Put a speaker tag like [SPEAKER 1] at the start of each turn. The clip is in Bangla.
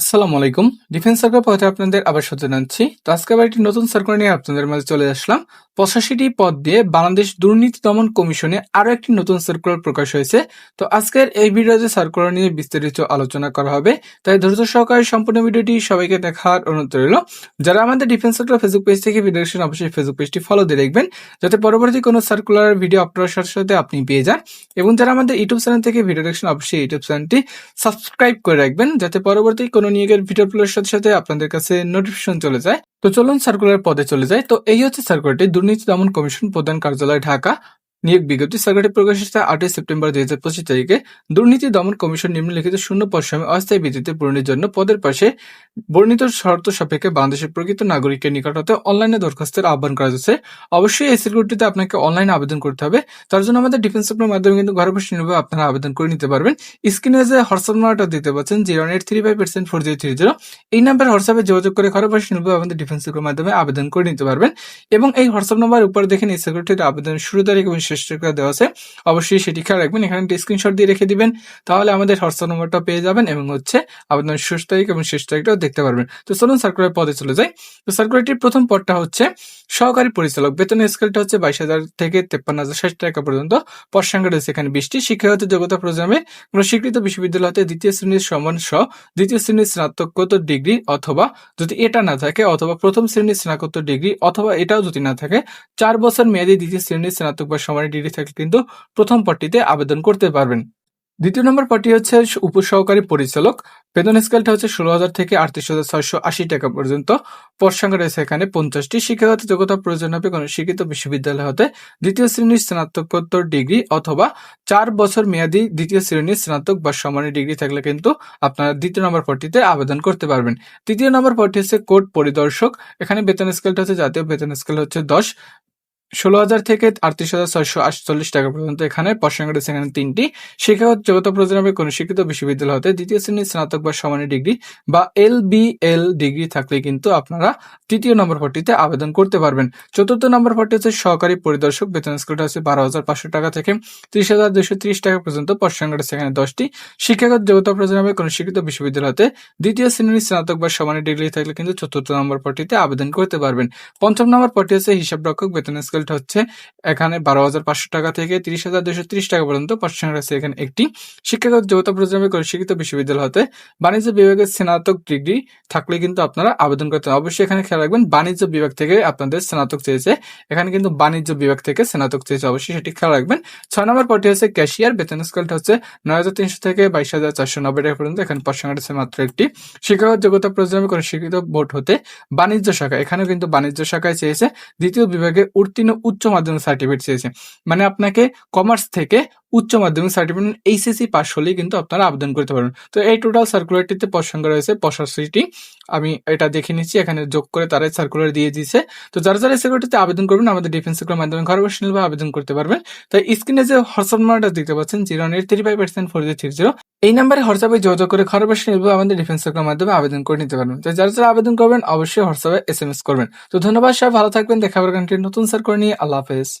[SPEAKER 1] আসসালামু আলাইকুম। ডিফেন্স সার্কেল পথে আপনাদের আবার সাথে জানাচ্ছি। তো আজকে আবার একটি নতুন সার্কেল নিয়ে আপনাদের মাঝে চলে আসলাম। পঁচাশিটি পদ দিয়ে বাংলাদেশ দুর্নীতি দমন কমিশনে আরও একটি নতুন সার্কুলার প্রকাশ হয়েছে। তো আজকের এই ভিডিওতে সার্কুলার নিয়ে বিস্তারিত আলোচনা করা হবে। তাই ধৈর্য সহকারে সম্পূর্ণ ভিডিওটি সবাইকে দেখার অনুরোধ রইল। যারা আমাদের ডিফেন্স সার্কুলার ফেসবুক পেজ থেকে ভিডিও দেখছেন, অবশ্যই ফেসবুক পেজটি ফলো দিয়ে রাখবেন যাতে পরবর্তী কোনো সার্কুলার ভিডিও আপলোডের সাথে সাথে আপনি পেয়ে যান। এবং যারা আমাদের ইউটিউব চ্যানেল থেকে ভিডিও দেখছেন, অবশ্যই ইউটিউব চ্যানেলটি সাবস্ক্রাইব করে রাখবেন। যাতে পরবর্তী কোনো নিয়োগের ভিডিও আপলোডের সাথে সাথে আপনাদের কাছে নোটিফিকেশন চলে যায়। তো চলুন সার্কুলার পদে চলে যায় তো এই হচ্ছে সার্কুলারটি দুর্নীতি দমন কমিশন প্রধান কার্যালয়, ঢাকা। নিয়োগ বিজ্ঞপ্তি সার্কুলারটি প্রকাশ হয়েছে আটই সেপ্টেম্বর দুই হাজার পঁচিশ তারিখে। দুর্নীতি দমন কমিশন নিম্নলিখিত শূন্য পশ্চিমে অস্থায়ী ভিত্তিতে পূরণের জন্য পদের পাশে বর্ণিত শর্ত সাপেক্ষে বাংলাদেশের প্রকৃত নাগরিকের নিকট হতে অনলাইনে দরখাস্তের আহ্বান করা যাচ্ছে অবশ্যই এই সিকিউরিটিতে আপনাকে অনলাইনে আবেদন করতে হবে। তার জন্য আমাদের ডিফেন্স সেক্টরের মাধ্যমে কিন্তু ঘরে বসে নির্ভর আপনারা আবেদন করে নিতে পারবেন। স্ক্রিনে যে হোয়াটসঅ্যাপ নাম্বারটা দিতে পারছেন zero eight three five percent four zero three zero এই নাম্বার হোয়াটসঅ্যাপে যোগাযোগ করে ঘরে বসে নির্ভর আমাদের ডিফেন্স সেক্টরের মাধ্যমে আবেদন করে নিতে পারবেন। এবং এই হোয়াটসঅ্যাপ নাম্বার উপর দেখেন এই সিকিউরিটির আবেদনের শুরু তারিখ শেষ তারিখ দেওয়া আছে, অবশ্যই সেটি খেয়াল রাখবেন। এখানে একটা স্ক্রিনশট দিয়ে রেখে দিবেন, তাহলে আমাদের হোয়াটসঅ্যাপ নম্বরটা পেয়ে যাবেন এবং হচ্ছে আবেদনের শেষ তারিখ এবং শেষ তারিখটাও দেখতে পারবেন। তো চলুন সার্কুলার পদে চলে যাই। তো সার্কুলারটির প্রথম পদটা হচ্ছে সহকারী পরিচালক। বেতনের স্কেলটা হচ্ছে বাইশ হাজার থেকে তেপ্পান্ন হাজার ষাট টাকা পর্যন্ত। পদ রয়েছে এখানে বিশটি। শিক্ষাগত যোগ্যতা প্রোগ্রামে কোনো স্বীকৃত বিশ্ববিদ্যালয় হতে দ্বিতীয় শ্রেণির সমান সহ দ্বিতীয় শ্রেণির স্নাতকোত্তর ডিগ্রি অথবা যদি এটা না থাকে অথবা প্রথম শ্রেণির স্নাতকোত্তর ডিগ্রি অথবা এটাও যদি না থাকে, চার বছর মেয়াদী দ্বিতীয় শ্রেণির স্নাতক বা সমানের ডিগ্রি থাকলে কিন্তু প্রথম পদটিতে আবেদন করতে পারবেন। দ্বিতীয় নম্বর পদটি হচ্ছে উপসহকারী পরিচালক। বেতন স্কেলটা হচ্ছে ষোলো হাজার থেকে আটত্রিশ হাজার ছয়শো আশি টাকা পর্যন্ত। সংখ্যা রয়েছে এখানে পঞ্চাশটি। শিক্ষাগত যোগ্যতা প্রয়োজন হবে কোনো শিক্ষিত বিশ্ববিদ্যালয় হতে দ্বিতীয় শ্রেণির স্নাতকোত্তর ডিগ্রি অথবা চার বছর মেয়াদী দ্বিতীয় শ্রেণির স্নাতক বা সমানের ডিগ্রি থাকলে কিন্তু আপনারা দ্বিতীয় নম্বর পদটিতে আবেদন করতে পারবেন। তৃতীয় নম্বর পদটি হচ্ছে কোর্ট পরিদর্শক। এখানে বেতন স্কেলটা হচ্ছে জাতীয় বেতন স্কেল হচ্ছে দশ। ষোলো হাজার থেকে আটত্রিশ হাজার ছয়শো আটচল্লিশ টাকা পর্যন্ত এখানে রয়েছে এখানে তিনটি। শিক্ষাগত যোগ্যতা প্রয়োজন কোনো শিক্ষিত বিশ্ববিদ্যালয় হতে দ্বিতীয় শ্রেণির স্নাতক বা সমানের ডিগ্রি বা এল এল ডিগ্রি থাকলে কিন্তু আপনারা তৃতীয় নম্বর পদটিতে আবেদন করতে পারবেন। চতুর্থ নম্বর পদটি হচ্ছে সহকারী পরিদর্শক। বেতন স্কেলটা হচ্ছে বারো হাজার পাঁচশো টাকা থেকে ত্রিশ হাজার দুশো ত্রিশ টাকা পর্যন্ত রয়েছে এখানে দশটি। শিক্ষাগত যোগ্যতা প্রয়োজন কোনো শিক্ষিত বিশ্ববিদ্যালয় হতে দ্বিতীয় শ্রেণির স্নাতক বা সমানের ডিগ্রি থাকলে কিন্তু চতুর্থ নম্বর পদটিতে আবেদন করতে পারবেন। পঞ্চম নম্বর পদটি হচ্ছে হিসাব রক্ষক বেতন স্কেলটা হচ্ছে এখানে বারো হাজার পাঁচশো টাকা থেকে তিরিশ হাজার দুশো ত্রিশ টাকা পর্যন্ত পশ্চিমবঙ্গ রয়েছে। এখানে একটি শিক্ষাগত যোগ্যতা প্রয়োজন হবে কোনো শিক্ষিত বিশ্ববিদ্যালয় হতে বাণিজ্য বিভাগের স্নাতক ডিগ্রি থাকলে কিন্তু আপনারা আবেদন করতে অবশ্যই এখানে খেয়াল রাখবেন, বাণিজ্য বিভাগ থেকে আপনাদের স্নাতক চেয়েছে। এখানে কিন্তু বাণিজ্য বিভাগ থেকে স্নাতক চেয়েছে, অবশ্যই সেটি খেয়াল রাখবেন। ছয় নম্বর পদটি হচ্ছে ক্যাশিয়ার, বেতন স্কেলটা হচ্ছে নয় হাজার তিনশো থেকে বাইশ হাজার চারশো নব্বই টাকা পর্যন্ত। এখানে পশ্চিমবঙ্গ রয়েছে মাত্র একটি। শিক্ষাগত যোগ্যতা প্রয়োজন হবে কোনো শিক্ষিত বোর্ড হতে বাণিজ্য শাখা, এখানেও কিন্তু বাণিজ্য শাখায় চেয়েছে। দ্বিতীয় বিভাগে উত্তীর্ণ উচ্চ মাধ্যমিক সার্টিফিকেট চেয়েছে। মানে আপনাকে কমার্স থেকে উচ্চ মাধ্যমিক সার্টিফিকেট এইচএসসি পাস হলেই কিন্তু আপনারা আবেদন করতে পারবেন। তো এই টোটাল সার্কুলারটিতে প্রসঙ্গ রয়েছে পঁচাশিটি আমি এটা দেখে নিচ্ছি, এখানে যোগ করে তারাই সার্কুলার দিয়ে দিয়েছে। তো যারা যারা সিকিউরিটিতে আবেদন করবেন, আমাদের ডিফেন্স সেক্টরের মাধ্যমে ঘরে বসে নিলে আবেদন করতে পারবেন। তাই স্ক্রিনে যে হোয়াটসঅ্যাপ নাম্বারটা দেখতে পাচ্ছেন, zero eight three five percent four zero three zero. এই নাম্বারে হোয়াটসঅ্যাপে যোগাযোগ করে ঘরে বসে নিলে আমাদের ডিফেন্স সেক্টরের মাধ্যমে আবেদন করে নিতে পারবেন। তো যারা যারা আবেদন করবেন, অবশ্যই হোয়াটসঅ্যাপে এস এম এস করবেন। তো ধন্যবাদ, সবাই ভালো থাকবেন, দেখা হবে নতুন সার্কুলার নিয়ে। আল্লাহ হাফেজ।